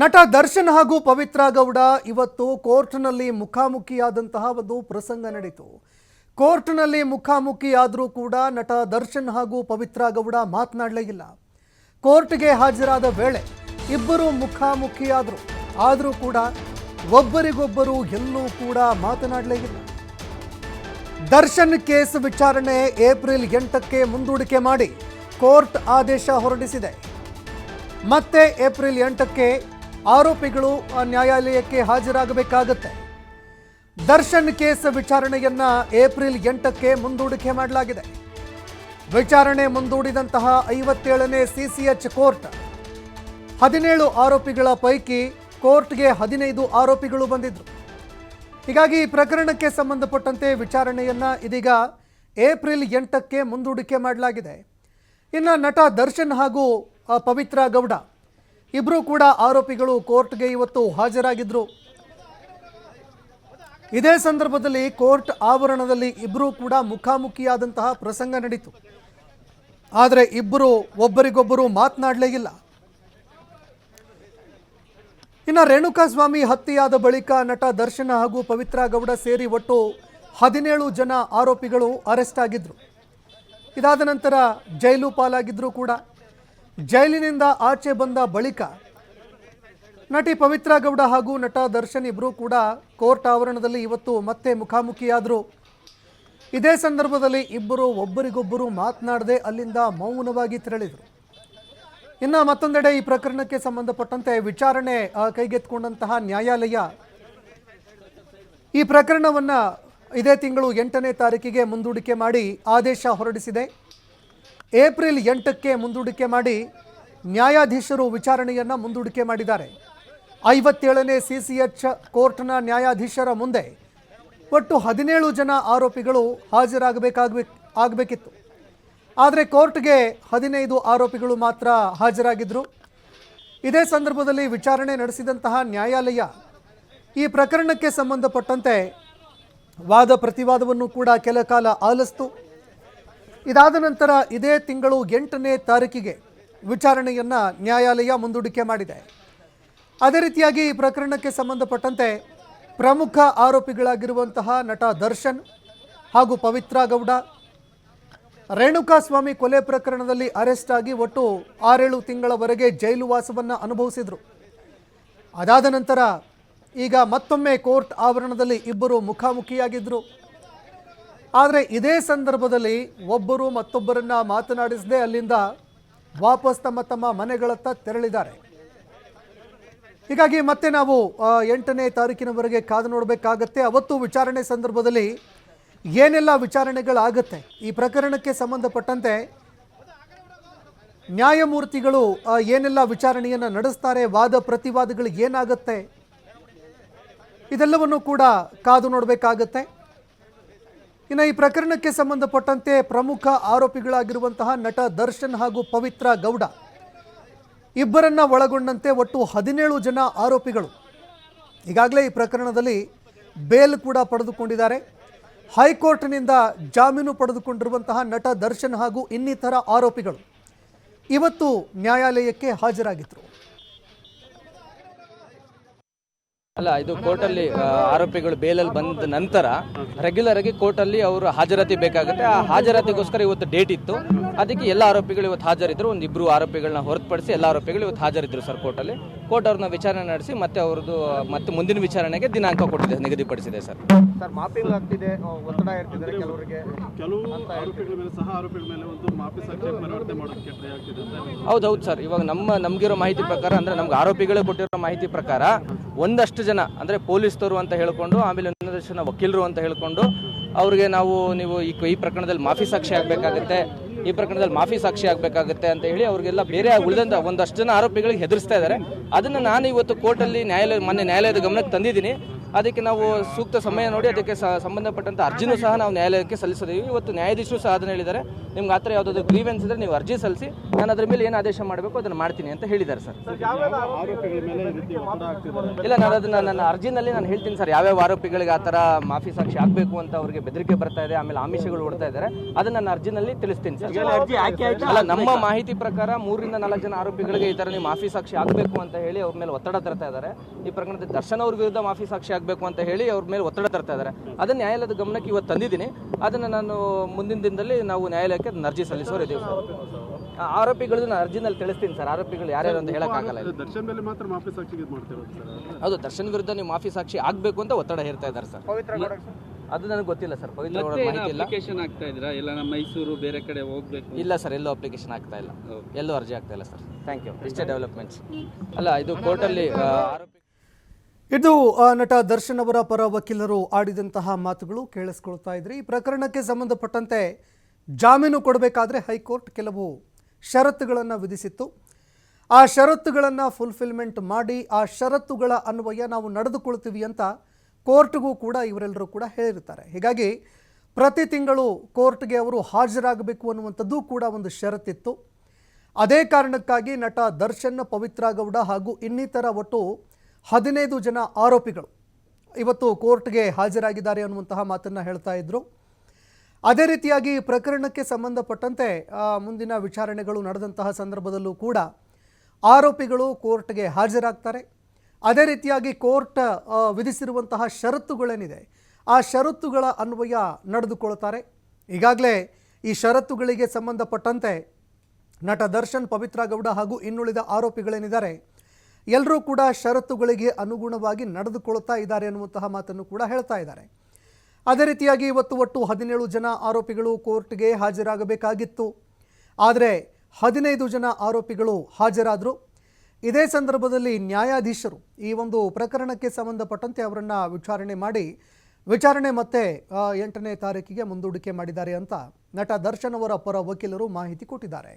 ನಟ ದರ್ಶನ್ ಹಾಗೂ ಪವಿತ್ರ ಗೌಡ ಇವತ್ತು ಕೋರ್ಟ್ನಲ್ಲಿ ಮುಖಾಮುಖಿಯಾದಂತಹ ಒಂದು ಪ್ರಸಂಗ ನಡೆಯಿತು. ಕೋರ್ಟ್ನಲ್ಲಿ ಮುಖಾಮುಖಿಯಾದರೂ ಕೂಡ ನಟ ದರ್ಶನ್ ಹಾಗೂ ಪವಿತ್ರ ಗೌಡ ಮಾತನಾಡಲೇ ಇಲ್ಲ. ಕೋರ್ಟ್ಗೆ ಹಾಜರಾದ ವೇಳೆ ಇಬ್ಬರು ಮುಖಾಮುಖಿಯಾದರು. ಆದರೂ ಕೂಡ ಒಬ್ಬರಿಗೊಬ್ಬರು ಎಲ್ಲೂ ಕೂಡ ಮಾತನಾಡಲೇ ಇಲ್ಲ. ದರ್ಶನ್ ಕೇಸ್ ವಿಚಾರಣೆ ಏಪ್ರಿಲ್ ಎಂಟಕ್ಕೆ ಮುಂದೂಡಿಕೆ ಮಾಡಿ ಕೋರ್ಟ್ ಆದೇಶ ಹೊರಡಿಸಿದೆ. ಮತ್ತೆ ಏಪ್ರಿಲ್ ಎಂಟಕ್ಕೆ ಆರೋಪಿಗಳು ನ್ಯಾಯಾಲಯಕ್ಕೆ ಹಾಜರಾಗಬೇಕಾಗತ್ತೆ. ದರ್ಶನ್ ಕೇಸ್ ವಿಚಾರಣೆಯನ್ನ ಏಪ್ರಿಲ್ ಎಂಟಕ್ಕೆ ಮುಂದೂಡಿಕೆ ಮಾಡಲಾಗಿದೆ. ವಿಚಾರಣೆ ಮುಂದೂಡಿದಂತಹ ಐವತ್ತೇಳನೇ ಸಿಸಿಎಚ್ ಕೋರ್ಟ್. ಹದಿನೇಳು ಆರೋಪಿಗಳ ಪೈಕಿ ಕೋರ್ಟ್ಗೆ ಹದಿನೈದು ಆರೋಪಿಗಳು ಬಂದಿದ್ರು. ಹೀಗಾಗಿ ಈ ಪ್ರಕರಣಕ್ಕೆ ಸಂಬಂಧಪಟ್ಟಂತೆ ವಿಚಾರಣೆಯನ್ನ ಇದೀಗ ಏಪ್ರಿಲ್ ಎಂಟಕ್ಕೆ ಮುಂದೂಡಿಕೆ ಮಾಡಲಾಗಿದೆ. ಇನ್ನು ನಟ ದರ್ಶನ್ ಹಾಗೂ ಪವಿತ್ರ ಗೌಡ ಇಬ್ಬರೂ ಕೂಡ ಆರೋಪಿಗಳು ಕೋರ್ಟ್ಗೆ ಇವತ್ತು ಹಾಜರಾಗಿದ್ರು. ಇದೇ ಸಂದರ್ಭದಲ್ಲಿ ಕೋರ್ಟ್ ಆವರಣದಲ್ಲಿ ಇಬ್ಬರೂ ಕೂಡ ಮುಖಾಮುಖಿಯಾದಂತಹ ಪ್ರಸಂಗ ನಡೀತು. ಆದರೆ ಇಬ್ಬರು ಒಬ್ಬರಿಗೊಬ್ಬರು ಮಾತನಾಡಲೇ ಇಲ್ಲ. ಇನ್ನು ರೇಣುಕಾಸ್ವಾಮಿ ಹತ್ಯೆಯಾದ ಬಳಿಕ ನಟ ದರ್ಶನ ಹಾಗೂ ಪವಿತ್ರ ಗೌಡ ಸೇರಿ ಒಟ್ಟು ಹದಿನೇಳು ಜನ ಆರೋಪಿಗಳು ಅರೆಸ್ಟ್ ಆಗಿದ್ರು. ಇದಾದ ನಂತರ ಜೈಲು ಪಾಲಾಗಿದ್ರು ಕೂಡ. ಜೈಲಿನಿಂದ ಆಚೆ ಬಂದ ಬಳಿಕ ನಟಿ ಪವಿತ್ರ ಗೌಡ ಹಾಗೂ ನಟ ದರ್ಶನ್ ಇಬ್ಬರೂ ಕೂಡ ಕೋರ್ಟ್ ಆವರಣದಲ್ಲಿ ಇವತ್ತು ಮತ್ತೆ ಮುಖಾಮುಖಿಯಾದರು. ಇದೇ ಸಂದರ್ಭದಲ್ಲಿ ಇಬ್ಬರು ಒಬ್ಬರಿಗೊಬ್ಬರು ಮಾತನಾಡದೆ ಅಲ್ಲಿಂದ ಮೌನವಾಗಿ ತೆರಳಿದರು. ಇನ್ನು ಮತ್ತೊಂದೆಡೆ ಈ ಪ್ರಕರಣಕ್ಕೆ ಸಂಬಂಧಪಟ್ಟಂತೆ ವಿಚಾರಣೆ ಕೈಗೆತ್ತಿಕೊಂಡಂತಹ ನ್ಯಾಯಾಲಯ ಈ ಪ್ರಕರಣವನ್ನು ಇದೇ ತಿಂಗಳು ಎಂಟನೇ ತಾರೀಕಿಗೆ ಮುಂದೂಡಿಕೆ ಮಾಡಿ ಆದೇಶ ಹೊರಡಿಸಿದೆ. ಏಪ್ರಿಲ್ ಎಂಟಕ್ಕೆ ಮುಂದೂಡಿಕೆ ಮಾಡಿ ನ್ಯಾಯಾಧೀಶರು ವಿಚಾರಣೆಯನ್ನು ಮುಂದೂಡಿಕೆ ಮಾಡಿದ್ದಾರೆ. ಐವತ್ತೇಳನೇ ಸಿ ಸಿ ಎಚ್ ಕೋರ್ಟ್ನ ನ್ಯಾಯಾಧೀಶರ ಮುಂದೆ ಒಟ್ಟು ಹದಿನೇಳು ಜನ ಆರೋಪಿಗಳು ಹಾಜರಾಗಬೇಕಾಗಬೇಕು ಆಗಬೇಕಿತ್ತು. ಆದರೆ ಕೋರ್ಟ್ಗೆ ಹದಿನೈದು ಆರೋಪಿಗಳು ಮಾತ್ರ ಹಾಜರಾಗಿದ್ದರು ಇದೇ ಸಂದರ್ಭದಲ್ಲಿ ವಿಚಾರಣೆ ನಡೆಸಿದಂತಹ ನ್ಯಾಯಾಲಯ ಈ ಪ್ರಕರಣಕ್ಕೆ ಸಂಬಂಧಪಟ್ಟಂತೆ ವಾದ ಪ್ರತಿವಾದವನ್ನು ಕೂಡ ಕೆಲ ಕಾಲ ಆಲಿಸ್ತು. ಇದಾದ ನಂತರ ಇದೇ ತಿಂಗಳು ಎಂಟನೇ ತಾರೀಕಿಗೆ ವಿಚಾರಣೆಯನ್ನು ನ್ಯಾಯಾಲಯ ಮುಂದೂಡಿಕೆ ಮಾಡಿದೆ. ಅದೇ ರೀತಿಯಾಗಿ ಈ ಪ್ರಕರಣಕ್ಕೆ ಸಂಬಂಧಪಟ್ಟಂತೆ ಪ್ರಮುಖ ಆರೋಪಿಗಳಾಗಿರುವಂತಹ ನಟ ದರ್ಶನ್ ಹಾಗೂ ಪವಿತ್ರ ಗೌಡ ರೇಣುಕಾಸ್ವಾಮಿ ಕೊಲೆ ಪ್ರಕರಣದಲ್ಲಿ ಅರೆಸ್ಟ್ ಆಗಿ ಒಟ್ಟು ಆರೇಳು ತಿಂಗಳವರೆಗೆ ಜೈಲು ವಾಸವನ್ನು ಅನುಭವಿಸಿದರು. ಅದಾದ ನಂತರ ಈಗ ಮತ್ತೊಮ್ಮೆ ಕೋರ್ಟ್ ಆವರಣದಲ್ಲಿ ಇಬ್ಬರು ಮುಖಾಮುಖಿಯಾಗಿದ್ದರು ಆದರೆ ಇದೇ ಸಂದರ್ಭದಲ್ಲಿ ಒಬ್ಬರು ಮತ್ತೊಬ್ಬರನ್ನ ಮಾತನಾಡಿಸದೆ ಅಲ್ಲಿಂದ ವಾಪಸ್ ತಮ್ಮ ತಮ್ಮ ಮನೆಗಳತ್ತ ತೆರಳಿದ್ದಾರೆ. ಹೀಗಾಗಿ ಮತ್ತೆ ನಾವು ಎಂಟನೇ ತಾರೀಕಿನವರೆಗೆ ಕಾದು ನೋಡಬೇಕಾಗತ್ತೆ. ಅವತ್ತು ವಿಚಾರಣೆ ಸಂದರ್ಭದಲ್ಲಿ ಏನೆಲ್ಲ ವಿಚಾರಣೆಗಳಾಗುತ್ತೆ? ಈ ಪ್ರಕರಣಕ್ಕೆ ಸಂಬಂಧಪಟ್ಟಂತೆ ನ್ಯಾಯಮೂರ್ತಿಗಳು ಏನೆಲ್ಲ ವಿಚಾರಣೆಯನ್ನು ನಡೆಸ್ತಾರೆ? ವಾದ ಪ್ರತಿವಾದಗಳು ಏನಾಗುತ್ತೆ? ಇದೆಲ್ಲವನ್ನು ಕೂಡ ಕಾದು ನೋಡಬೇಕಾಗತ್ತೆ. ಇನ್ನು ಈ ಪ್ರಕರಣಕ್ಕೆ ಸಂಬಂಧಪಟ್ಟಂತೆ ಪ್ರಮುಖ ಆರೋಪಿಗಳಾಗಿರುವಂತಹ ನಟ ದರ್ಶನ್ ಹಾಗೂ ಪವಿತ್ರ ಗೌಡ ಇಬ್ಬರನ್ನ ಒಳಗೊಂಡಂತೆ ಒಟ್ಟು ಹದಿನೇಳು ಜನ ಆರೋಪಿಗಳು. ಈಗಾಗಲೇ ಈ ಪ್ರಕರಣದಲ್ಲಿ ಬೇಲ್ ಕೂಡ ಪಡೆದುಕೊಂಡಿದ್ದಾರೆ. ಹೈಕೋರ್ಟ್ನಿಂದ ಜಾಮೀನು ಪಡೆದುಕೊಂಡಿರುವಂತಹ ನಟ ದರ್ಶನ್ ಹಾಗೂ ಇನ್ನಿತರ ಆರೋಪಿಗಳು ಇವತ್ತು ನ್ಯಾಯಾಲಯಕ್ಕೆ ಹಾಜರಾಗಿದ್ದರು ಅಲ್ಲ, ಇದು ಕೋರ್ಟಲ್ಲಿ ಆರೋಪಿಗಳು ಬೇಲಲ್ಲಿ ಬಂದ ನಂತರ ರೆಗ್ಯುಲರ್ ಆಗಿ ಕೋರ್ಟಲ್ಲಿ ಅವರು ಹಾಜರಾತಿ ಬೇಕಾಗುತ್ತೆ. ಆ ಹಾಜರಾತಿಗೋಸ್ಕರ ಇವತ್ತು ಡೇಟ್ ಇತ್ತು. ಅದಕ್ಕೆ ಎಲ್ಲ ಆರೋಪಿಗಳು ಇವತ್ತು ಹಾಜರಿದ್ರು ಒಂದು ಇಬ್ಬರು ಆರೋಪಿಗಳನ್ನ ಹೊರತುಪಡಿಸಿ ಎಲ್ಲ ಆರೋಪಿಗಳು ಇವತ್ತು ಹಾಜರಿದ್ರು ಸರ್ ಕೋರ್ಟಲ್ಲಿ. ಕೋರ್ಟ್ ಅವ್ರನ್ನ ವಿಚಾರಣೆ ನಡೆಸಿ ಮತ್ತೆ ಅವ್ರದ್ದು ಮತ್ತೆ ಮುಂದಿನ ವಿಚಾರಣೆಗೆ ದಿನಾಂಕ ಕೊಟ್ಟಿದೆ ನಿಗದಿಪಡಿಸಿದೆ ಸರ್. ಸರ್ ಮಾಪಿಂಗ್ ಆಗ್ತಿದೆ ಒತ್ತಡ ಇರ್ತಿದ್ದಾರೆ ಕೆಲವರಿಗೆ. ಕೆಲವು ಆರೋಪಿಗಳ ಮೇಲೆ ಸಹ ಆರೋಪಿಗಳ ಮೇಲೆ ಒಂದು ಮಾಪಿ ಸಂಖ್ಯೆ ಪರಿವರ್ತನೆ ಮಾಡೋದಕ್ಕೆ ಟ್ರೈ ಆಗ್ತಿದೆ ಹೌದು ಹೌದು ಸರ್. ಇವಾಗ ನಮ್ಮ ನಮಗಿರೋ ಮಾಹಿತಿ ಪ್ರಕಾರ ಅಂದ್ರೆ ನಮ್ಗೆ ಆರೋಪಿಗಳೇ ಕೊಟ್ಟಿರೋ ಮಾಹಿತಿ ಪ್ರಕಾರ ಒಂದಷ್ಟು ಜನ ಅಂದ್ರೆ ಪೊಲೀಸ್ನವರು ಅಂತ ಹೇಳ್ಕೊಂಡು ಆಮೇಲೆ ಒಂದಷ್ಟು ಜನ ವಕೀಲರು ಅಂತ ಹೇಳ್ಕೊಂಡು ಅವ್ರಿಗೆ ನಾವು, ನೀವು ಈ ಈ ಪ್ರಕರಣದಲ್ಲಿ ಮಾಫಿ ಸಾಕ್ಷಿ ಆಗಬೇಕಾಗುತ್ತೆ, ಈ ಪ್ರಕರಣದಲ್ಲಿ ಮಾಫಿ ಸಾಕ್ಷಿ ಆಗಬೇಕಾಗುತ್ತೆ ಅಂತ ಹೇಳಿ ಅವ್ರಿಗೆಲ್ಲ ಬೇರೆ ಉಳಿದಂತ ಒಂದಷ್ಟು ಜನ ಆರೋಪಿಗಳಿಗೆ ಹೆದರಿಸ್ತಾ ಇದ್ದಾರೆ. ಅದನ್ನು ನಾನು ಇವತ್ತು ಕೋರ್ಟಲ್ಲಿ ನ್ಯಾಯಾಲಯ, ಮೊನ್ನೆ ನ್ಯಾಯಾಲಯದ ಗಮನಕ್ಕೆ ತಂದಿದ್ದೀನಿ. ಅದಕ್ಕೆ ನಾವು ಸೂಕ್ತ ಸಮಯ ನೋಡಿ ಅದಕ್ಕೆ ಸಂಬಂಧಪಟ್ಟಂತ ಅರ್ಜಿನೂ ಸಹ ನಾವು ನ್ಯಾಯಾಲಯಕ್ಕೆ ಸಲ್ಲಿಸಿದ್ದೀವಿ. ಇವತ್ತು ನ್ಯಾಯಾಧೀಶರು ಸಹ ಅದನ್ನ ಹೇಳಿದ್ದಾರೆ. ನಿಮ್ಗೆ ಆ ಥರ ಯಾವುದಾದ್ರು ಗ್ರೀವೆನ್ಸ್ ಇದ್ರೆ ನೀವು ಅರ್ಜಿ ಸಲ್ಲಿಸಿ. ನಾನು ಅದ್ರ ಮೇಲೆ ಏನು ಆದೇಶ ಮಾಡಬೇಕು ಅದನ್ನು ಮಾಡ್ತೀನಿ ಅಂತ ಹೇಳಿದ್ದಾರೆ ಸರ್. ಇಲ್ಲ ನಾನು ಅದನ್ನ ನನ್ನ ಅರ್ಜಿನಲ್ಲಿ ನಾನು ಹೇಳ್ತೀನಿ ಸರ್. ಯಾವ್ಯಾವ ಆರೋಪಿಗಳಿಗೆ ಆ ಥರ ಮಾಫಿ ಸಾಕ್ಷಿ ಆಗಬೇಕು ಅಂತ ಅವರಿಗೆ ಬೆದರಿಕೆ ಬರ್ತಾ ಇದೆ ಆಮೇಲೆ ಆಮಿಷಗಳು ಓಡ್ತಾ ಇದ್ದಾರೆ ಅದನ್ನ ನನ್ನ ಅರ್ಜಿನಲ್ಲಿ ತಿಳಿಸ್ತೀನಿ ಸರ್. ಅಲ್ಲ ನಮ್ಮ ಮಾಹಿತಿ ಪ್ರಕಾರ ಮೂರರಿಂದ ನಾಲ್ಕು ಜನ ಆರೋಪಿಗಳಿಗೆ ಈ ಥರ ನೀವು ಮಾಫಿ ಸಾಕ್ಷಿ ಆಗಬೇಕು ಅಂತ ಹೇಳಿ ಅವ್ರ ಮೇಲೆ ಒತ್ತಡ ತರ್ತಾ ಇದ್ದಾರೆ. ಈ ಪ್ರಕರಣದ ದರ್ಶನ್ ಅವ್ರ ವಿರುದ್ಧ ಮಾಫಿ ಸಾಕ್ಷಿ ಆಗಬೇಕು ಅಂತ ಹೇಳಿ ಅವ್ರ ಮೇಲೆ ಒತ್ತಡ ತರ್ತಾ ಇದ್ದಾರೆ. ಅದನ್ನ ನ್ಯಾಯಾಲಯದ ಗಮನಕ್ಕೆ ಇವತ್ತು ತಂದಿದ್ದೀನಿ. ಅದನ್ನು ನಾನು ಮುಂದಿನ ದಿನದಲ್ಲಿ ನಾವು ನ್ಯಾಯಾಲಯಕ್ಕೆ ಅರ್ಜಿ ಸಲ್ಲಿಸೋರಿದ್ದೀವಿ ಸರ್. ಆ ಆರೋಪಿಗಳದ್ದು ನಾನು ಅರ್ಜಿನಲ್ಲಿ ತಿಳಿಸ್ತೀನಿ ಸರ್. ಆರೋಪಿಗಳು ಯಾರ್ಯಾರು ಅಂತ ಹೇಳಕ್ಕಾಗಲ್ಲ. ದರ್ಶನ್ ಮೇಲೆ ಮಾತ್ರ ಮಾಫಿ ಸಾಕ್ಷಿ ಇದು ಮಾಡ್ತಿರೋದು ಸರ್ ಹೌದು ದರ್ಶನ್ ವಿರುದ್ಧ ನೀವು ಮಾಫಿ ಸಾಕ್ಷಿ ಆಗಬೇಕು ಅಂತ ಒತ್ತಡ ಹೇರ್ತಾ ಇದ್ದಾರೆ ಸರ್. ಅದು ನನಗೆ ಗೊತ್ತಿಲ್ಲ ಸರ್. ಪವಿತ್ರ ಮಾಹಿತಿ ಇಲ್ಲ. ಅಪ್ಲಿಕೇಶನ್ ಆಗ್ತಾ ಇದ್ರಾ? ಇಲ್ಲ ನಮ್ಮ ಮೈಸೂರು ಬೇರೆ ಕಡೆ ಹೋಗ್ಬೇಕು. ಇಲ್ಲ ಸರ್ ಎಲ್ಲೂ ಅಪ್ಲಿಕೇಶನ್ ಆಗ್ತಾ ಇಲ್ಲ. ಎಲ್ಲೂ ಅರ್ಜಿ ಆಗ್ತಾ ಇಲ್ಲ ಸರ್. ಥ್ಯಾಂಕ್ ಯು ಇಷ್ಟೇ ಡೆವಲಪ್ಮೆಂಟ್ಸ್ ಅಲ್ಲ ಇದು ಕೋರ್ಟಲ್ಲಿ ಆರೋಪಿ ಇದು ನಟ ದರ್ಶನ್ ಅವರ ಪರ ವಕೀಲರು ಆಡಿದಂತಹ ಮಾತುಗಳು ಕೇಳಿಸ್ಕೊಳ್ತಾ ಇದ್ರಿ. ಈ ಪ್ರಕರಣಕ್ಕೆ ಸಂಬಂಧಪಟ್ಟಂತೆ ಜಾಮೀನು ಕೊಡಬೇಕಾದ್ರೆ ಹೈಕೋರ್ಟ್ ಕೆಲವು ಷರತ್ತುಗಳನ್ನು ವಿಧಿಸಿತ್ತು. ಆ ಷರತ್ತುಗಳನ್ನು ಫುಲ್ಫಿಲ್ಮೆಂಟ್ ಮಾಡಿ, ಆ ಷರತ್ತುಗಳ ಅನ್ವಯ ನಾವು ನಡೆದುಕೊಳ್ತೀವಿ ಅಂತ ಕೋರ್ಟ್ಗೂ ಕೂಡ ಇವರೆಲ್ಲರೂ ಕೂಡ ಹೇಳಿರ್ತಾರೆ. ಹೀಗಾಗಿ ಪ್ರತಿ ತಿಂಗಳು ಕೋರ್ಟ್ಗೆ ಅವರು ಹಾಜರಾಗಬೇಕು ಅನ್ನುವಂಥದ್ದು ಕೂಡ ಒಂದು ಷರತ್ತಿತ್ತು. ಅದೇ ಕಾರಣಕ್ಕಾಗಿ ನಟ ದರ್ಶನ್ ಪವಿತ್ರ ಗೌಡ ಹಾಗೂ ಇನ್ನಿತರ ಒಟ್ಟು ಹದಿನೈದು ಜನ ಆರೋಪಿಗಳು ಇವತ್ತು ಕೋರ್ಟ್ಗೆ ಹಾಜರಾಗಿದ್ದಾರೆ ಅನ್ನುವಂತಹ ಮಾತನ್ನು ಹೇಳ್ತಾ ಇದ್ರು. ಅದೇ ರೀತಿಯಾಗಿ ಪ್ರಕರಣಕ್ಕೆ ಸಂಬಂಧಪಟ್ಟಂತೆ ಮುಂದಿನ ವಿಚಾರಣೆಗಳು ನಡೆದಂತಹ ಸಂದರ್ಭದಲ್ಲೂ ಕೂಡ ಆರೋಪಿಗಳು ಕೋರ್ಟ್ಗೆ ಹಾಜರಾಗ್ತಾರೆ. ಅದೇ ರೀತಿಯಾಗಿ ಕೋರ್ಟ್ ವಿಧಿಸಿರುವಂತಹ ಷರತ್ತುಗಳೇನಿದೆ, ಆ ಷರತ್ತುಗಳ ಅನ್ವಯ ನಡೆದುಕೊಳ್ತಾರೆ. ಈಗಾಗಲೇ ಈ ಷರತ್ತುಗಳಿಗೆ ಸಂಬಂಧಪಟ್ಟಂತೆ ನಟ ದರ್ಶನ್ ಪವಿತ್ರ ಗೌಡ ಹಾಗೂ ಇನ್ನುಳಿದ ಆರೋಪಿಗಳೇನಿದ್ದಾರೆ, ಎಲ್ಲರೂ ಕೂಡ ಷರತ್ತುಗಳಿಗೆ ಅನುಗುಣವಾಗಿ ನಡೆದುಕೊಳ್ತಾ ಇದ್ದಾರೆ ಅನ್ನುವಂತಹ ಮಾತನ್ನು ಕೂಡ ಹೇಳ್ತಾ ಇದ್ದಾರೆ. ಅದೇ ರೀತಿಯಾಗಿ ಇವತ್ತು ಒಟ್ಟು ಹದಿನೇಳು ಜನ ಆರೋಪಿಗಳು ಕೋರ್ಟ್ಗೆ ಹಾಜರಾಗಬೇಕಾಗಿತ್ತು. ಆದರೆ ಹದಿನೈದು ಜನ ಆರೋಪಿಗಳು ಹಾಜರಾದರು. ಇದೇ ಸಂದರ್ಭದಲ್ಲಿ ನ್ಯಾಯಾಧೀಶರು ಈ ಒಂದು ಪ್ರಕರಣಕ್ಕೆ ಸಂಬಂಧಪಟ್ಟಂತೆ ಅವರನ್ನು ವಿಚಾರಣೆ ಮಾಡಿ, ವಿಚಾರಣೆ ಮತ್ತೆ ಎಂಟನೇ ತಾರೀಕಿಗೆ ಮುಂದೂಡಿಕೆ ಮಾಡಿದ್ದಾರೆ ಅಂತ ನಟ ದರ್ಶನ್ ಅವರ ಪರ ವಕೀಲರು ಮಾಹಿತಿ ಕೊಟ್ಟಿದ್ದಾರೆ.